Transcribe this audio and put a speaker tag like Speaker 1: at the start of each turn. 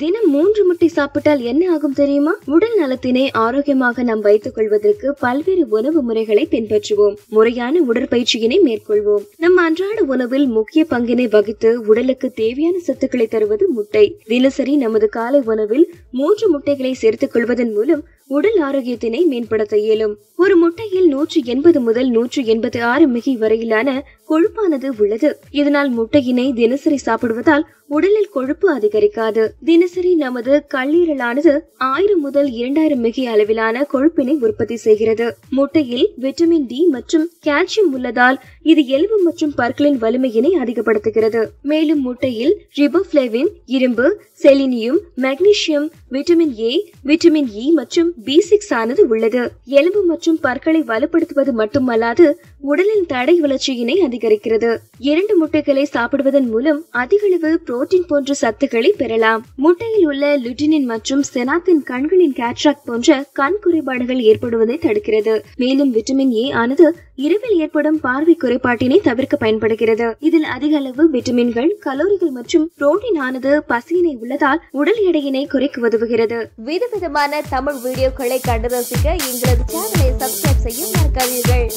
Speaker 1: தினம் மூன்று முட்டை சாப்பிட்டால் என்ன ஆகும் தெரியுமா? உடல் நலத்தினை ஆரோக்கியமாக நாம் வைத்துக் கொள்வதற்கு பல்வேறு உணவு முறைகளை பின்பற்றுவோம். முறையான உடற்பயிற்சியினை மேற்கொள்வோம். நம் அன்றாட உணவில் முக்கிய பங்கினை வகித்து உடலுக்கு தேவையான சத்துக்களை தருவது முட்டை. தினசரி நமது காலை உணவில் மூன்று முட்டைகளை சேர்த்துக் கொள்வதன் மூலம் உடல் ஆரோக்கியத்தினை மேம்படுத்த இயலும். ஒரு முட்டையில் நூற்று எண்பது முதல் நூற்று எண்பத்தி ஆறு மிகி வரையிலான கொழுப்பானது உள்ளது. இதனால் முட்டையினை தினசரி சாப்பிடுவதால் உடலில் கொழுப்பு அதிகரிக்காது. தினசரி நமது கல்லீரலானது ஆயிரம் முதல் இரண்டாயிரம் மிகி அளவிலான கொழுப்பினை உற்பத்தி செய்கிறது. முட்டையில் விட்டமின் டி மற்றும் கால்சியம் உள்ளதால் இது எலும்பு மற்றும் பற்களின் வலிமையினை அதிகப்படுத்துகிறது. மேலும் முட்டையில் ரிபோஃபிளேவின் இரும்பு selenium magnesium vitamin A vitamin E மற்றும் பி சிக்ஸ் ஆனது உள்ளது. எலும்பு மற்றும் பற்களை வலுப்படுத்துவது மட்டுமல்லாது உடலின் தடை வளர்ச்சியினை அதிகரிக்கிறது. இரண்டு முட்டைகளை சாப்பிடுவதன் மூலம் அதிகளவு புரோட்டீன் போன்ற சத்துக்களை பெறலாம். முட்டையில் உள்ள லுட்டினின் மற்றும் செனாத்தின் கண்களின் கேட்ராக் போன்ற கண் குறைபாடுகள் ஏற்படுவதை தடுக்கிறது. மேலும் விட்டமின் ஏ ஆனது இரவில் ஏற்படும் பார்வை குறைபாட்டினை தவிர்க்க பயன்படுகிறது. இதில் அதிக அளவு விட்டமின்கள் கலோரிகள் மற்றும் புரோட்டீன் ஆனது பசியினை உள்ளதால் உடல் எடையினை குறைக்க உதவுகிறது.
Speaker 2: விதவிதமான தமிழ் வீடியோக்களை கண்டு ரசிக்க எங்களது சேனலை சப்ஸ்கிரைப் செய்ய மறக்காதீர்கள்.